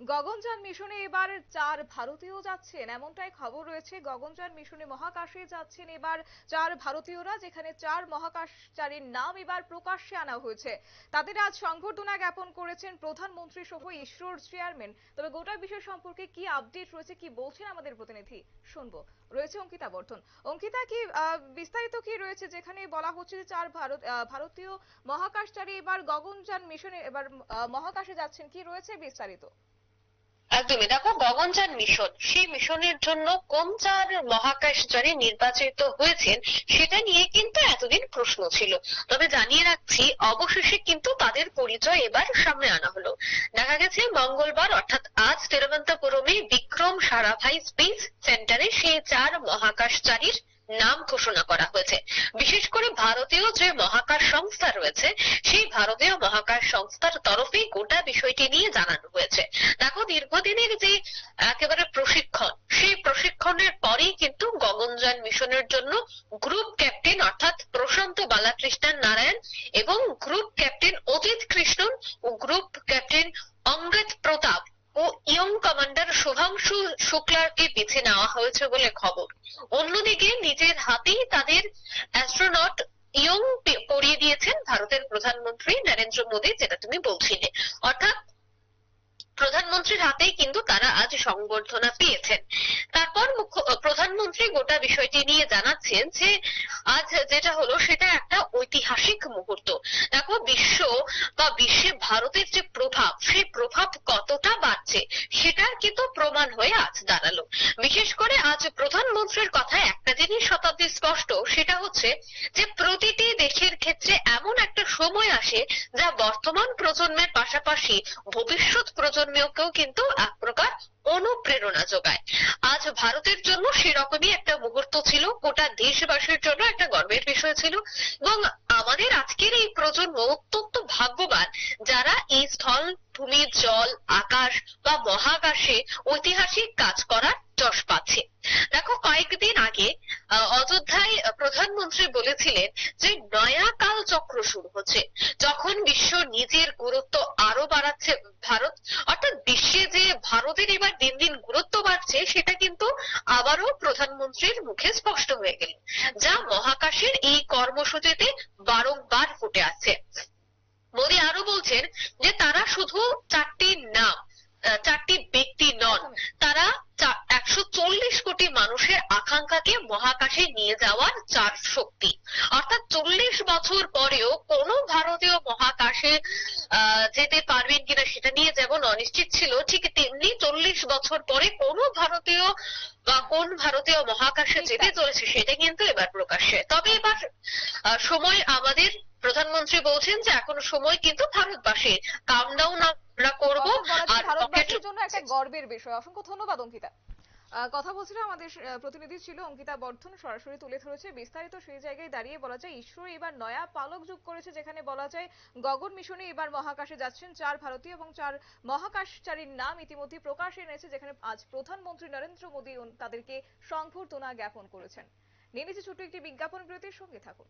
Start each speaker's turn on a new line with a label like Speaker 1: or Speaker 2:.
Speaker 1: গগনযান মিশনে এবার চার ভারতীয় যাচ্ছেন। এমনটাই খবর রয়েছে। গগনযান মিশনে মহাকাশে যাচ্ছেন এবার চার ভারতীয়রা, যেখানে চার মহাকাশচারীর নাম এবার প্রকাশ্যে আনা হয়েছে। তাদের আজ সংবর্ধনা জ্ঞাপন করেছেন প্রধানমন্ত্রী সহ ইসরোর চেয়ারম্যান। তবে গোটা বিষয় সম্পর্কে কি আপডেট রয়েছে, কি বলছেন আমাদের প্রতিনিধি শুনব। রয়েছে অঙ্কিতা বর্ধন। অঙ্কিতা, কি বিস্তারিত কি রয়েছে? যেখানে বলা হচ্ছে যে চার ভারত ভারতীয় মহাকাশচারী এবার গগনযান মিশনে এবার মহাকাশে যাচ্ছেন। কি রয়েছে বিস্তারিত?
Speaker 2: একদমই। দেখো গগনযান মিশন, সেই মিশনের জন্য কোন চার মহাকাশচারী নির্বাচিত হয়েছেন, সেটা নিয়ে কিন্তু এতদিন প্রশ্ন ছিল। তবে জানিয়ে রাখছি, অবশেষে কিন্তু তাদের পরিচয় এবার সামনে আনা হলো। দেখা গেছে, মঙ্গলবার, অর্থাৎ আজ তিরুবন্তপুরমে বিক্রম সারাভাই স্পেস সেন্টারে সেই চার মহাকাশচারীর নাম ঘোষণা করা হয়েছে। বিশেষ করে ভারতীয় যে মহাকাশ সংস্থা রয়েছে, সেই ভারতীয় মহাকাশ সংস্থার তরফে গোটা বিষয়টি নিয়ে জানানো হয়েছে। দেখো, দীর্ঘদিনের যে একেবারে প্রশিক্ষণ, সেই প্রশিক্ষণের পরেই কিন্তু গগনযান মিশনের জন্য গ্রুপ ক্যাপ্টেন অর্থাৎ প্রশান্ত বালাকৃষ্ণন নারায়ণ এবং গ্রুপ ক্যাপ্টেন অজিত কৃষ্ণন ও গ্রুপ ক্যাপ্টেন অমৃত প্রতাপ ও ইয়ং কমান্ডার শুভাংশু শুক্লাকে বেছে নেওয়া হয়েছে বলে খবর। অন্যদিকে নিজের হাতেই তাদের অ্যাস্ট্রোনট ইয়ং পরিয়ে দিয়েছেন ভারতের প্রধানমন্ত্রী নরেন্দ্র মোদী, যেটা তুমি বলছিলে। অর্থাৎ প্রধানমন্ত্রীর হাতেই কিন্তু তারা আজ সংবর্ধনা পেয়েছেন। তারপর মুখ্য প্রধানমন্ত্রী গোটা বিষয়টি নিয়ে জানাচ্ছেন যে আজ যেটা হলো সেটা একটা ঐতিহাসিক মুহূর্ত। দেখো, বিশ্ব বা বিশ্বে ভারতের যে প্রভাব, সেই প্রভাব কতটা বাড়ছে, সেটার কিন্তু প্রমাণ হয়ে আজ দাঁড়াল। বিশেষ করে আজ প্রধানমন্ত্রীর কথায় একটা জিনিস শতাব্দী স্পষ্ট, সেটা হচ্ছে যে প্রতিটি দেশের ক্ষেত্রে এমন একটা সময় আসে যা বর্তমান প্রজন্মের পাশাপাশি ভবিষ্যৎ প্রজন্মকেও কিন্তু এক প্রকার অনুপ্রেরণা যোগায়। আজ ভারতের জন্য সেরকমই একটা মুহূর্ত ছিল। গোটা দেশবাসীর জন্য একটা গর্বের বিষয় ছিল। এবং আমাদের আজকের এই প্রজন্ম অত্যন্ত ভাগ্যবান, যারা এই স্থল, ভূমি, জল, আকাশ বা মহাকাশে ঐতিহাসিক কাজ করার যশ পাচ্ছে। দেখো, কয়েকদিন আগে অযোধ্যায় প্রধানমন্ত্রী বলেছিলেন যে নয়া কাল চক্র শুরু হচ্ছে। যখন বিশ্ব নিজের গুরুত্ব আরও বাড়াচ্ছে ভারত, অর্থাৎ বিশ্বে যে ভারতের এবার দিন দিন গুরুত্ব বাড়ছে, সেটা কিন্তু আবারও প্রধানমন্ত্রীর মুখে স্পষ্ট হয়ে গেল, যা মহাকাশের এই কর্মসূচিতে বারংবার ফুটে আছে মোদী আরও বলছেন যে তারা শুধু চারটি নাম চারটি ব্যক্তি আকাঙ্ক্ষাকে মহাকাশে নিয়ে যাওয়ার চার শক্তি। অর্থাৎ চল্লিশ বছর পরেও কোন ভারতীয় মহাকাশে যেতে পারবেন কিনা সেটা নিয়ে যেমন অনিশ্চিত ছিল ঠিক তেমনি চল্লিশ বছর পরে কোন ভারতীয় বা কোন ভারতীয় মহাকাশে যেতে চলেছে সেটা কিন্তু এবার প্রকাশ্যে। তবে এবার সময় আমাদের প্রধানমন্ত্রী বলছেন যে এখনও সময় কিন্তু ভারতবাসীর কাউন্টডাউন আমরা করব আর
Speaker 1: ভারতবাসীর জন্য একটা গর্বের বিষয়। অসংখ্য ধন্যবাদ অঙ্কিতা। কথা বলছিল আমাদের প্রতিনিধি ছিল অঙ্কিতা বর্ধন, সরাসরি তুলে ধরেছে। বিস্তারিত সেই জায়গায় দাঁড়িয়ে বলা যায়, ইসরো এবার নয়া পালক যোগ করেছে, যেখানে বলা যায়, গগন মিশনে এবার মহাকাশে যাচ্ছেন চার ভারতীয় এবং চার মহাকাশচারীর নাম ইতিমধ্যে প্রকাশে এনেছে, যেখানে আজ প্রধানমন্ত্রী নরেন্দ্র মোদী তাদেরকে সংবর্ধনা জ্ঞাপন করেছেন। নিয়ে নিচ্ছে ছোট্ট একটি বিজ্ঞাপন বিরতির সঙ্গে থাকুন।